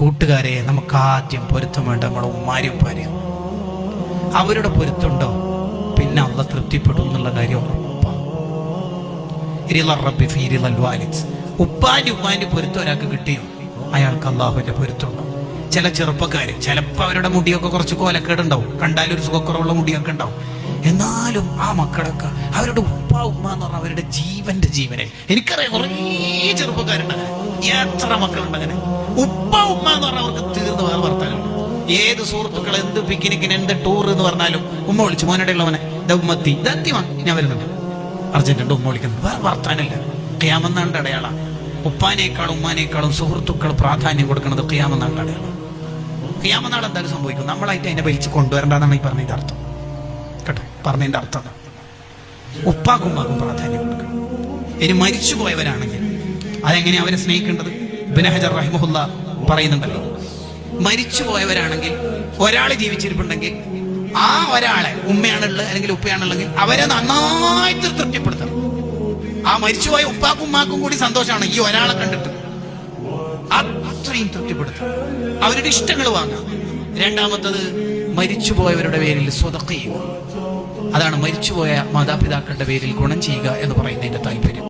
കൂട്ടുകാരെ നമുക്ക് ആദ്യം പൊരുത്തം വേണ്ട. നമ്മുടെ ഉമ്മാരി ഉപ്പാരിയും അവരുടെ പൊരുത്തമുണ്ടോ പിന്നെ അള്ള തൃപ്തിപ്പെടും എന്നുള്ള കാര്യം. ഉപ്പാന്റെ ഉമ്മാന്റെ പൊരുത്തം ഒരാൾക്ക് കിട്ടിയോ? അയാൾക്ക് അള്ളാഹുവിന്റെ പൊരുത്തമുണ്ടോ ചില ചെറുപ്പക്കാര് ചിലപ്പോൾ അവരുടെ മുടിയൊക്കെ കുറച്ച് കോലക്കേടുണ്ടാവും. ഒരു സുഖക്കുറവുള്ള മുടിയൊക്കെ ഉണ്ടാവും. എന്നാലും ആ മക്കളൊക്കെ അവരുടെ ഉപ്പ ഉമ്മ എന്ന് പറഞ്ഞാൽ അവരുടെ ജീവന്റെ ജീവനെ. എനിക്കറിയാം കുറേ ചെറുപ്പക്കാരുണ്ട്. എത്ര മക്കളുണ്ട് അങ്ങനെ? ഉപ്പ ഉമ്മ എന്ന് പറഞ്ഞാൽ അവർക്ക് തീർന്നു വേറെ വർത്താനമുണ്ട്. ഏത് സുഹൃത്തുക്കൾ എന്ത് പിക്നിക്കിന് എന്ത് ടൂർ എന്ന് പറഞ്ഞാലും ഉമ്മ വിളിച്ചു മോനടെ ഉള്ളവനെ ദൗമത്തി ദത്തിമാ ഞാൻ വരുന്നുണ്ട്. അർജന്റുണ്ട് ഉമ്മ വിളിക്കുന്നത് വേറെ വർത്താനില്ല ക്യാമെന്നാണ്ട് അടയാള. ഉപ്പാനേക്കാളും ഉമ്മാനേക്കാളും സുഹൃത്തുക്കൾ പ്രാധാന്യം കൊടുക്കുന്നത് ക്യാമെന്നാണ്ട് അടയാളം. ക്യാമനാൾ എന്തായാലും സംഭവിക്കും. നമ്മളായിട്ട് അതിനെ വലിച്ചു കൊണ്ടുവരണ്ടെന്നാണ് ഈ പറഞ്ഞതിന്റെ അർത്ഥം. കേട്ടോ? പറഞ്ഞതിന്റെ അർത്ഥം. ഉപ്പാക്കും ഉമ്മാക്കും പ്രാധാന്യം കൊടുക്കണം. ഇനി മരിച്ചു പോയവരാണെങ്കിൽ അതെങ്ങനെയാ അവരെ സ്നേഹിക്കേണ്ടത്? ഇബ്നു ഹജർ റഹിമഹുല്ല പറയുന്നുണ്ടല്ലോ. മരിച്ചു പോയവരാണെങ്കിൽ ഒരാൾ ജീവിച്ചിരിപ്പുണ്ടെങ്കിൽ ആ ഒരാളെ ഉമ്മയാണുള്ളത് അല്ലെങ്കിൽ ഉപ്പയാണുള്ളതെങ്കിൽ അവരെ നന്നായിട്ട് തൃപ്തിപ്പെടുത്തണം. ആ മരിച്ചുപോയ ഉപ്പാക്കും ഉമ്മാക്കും കൂടി സന്തോഷമാണ് ഈ ഒരാളെ കണ്ടിട്ട്. അത്രയും തൃപ്തിപ്പെടുത്തണം. അവരുടെ ഇഷ്ടങ്ങൾ വാങ്ങാം. രണ്ടാമത്തത് മരിച്ചുപോയവരുടെ പേരിൽ സ്വതക്ക ചെയ്യുക അതാണ് മരിച്ചുപോയ മാതാപിതാക്കളുടെ പേരിൽ ഗുണം ചെയ്യുക എന്ന് പറയുന്നതിന്റെ താല്പര്യം.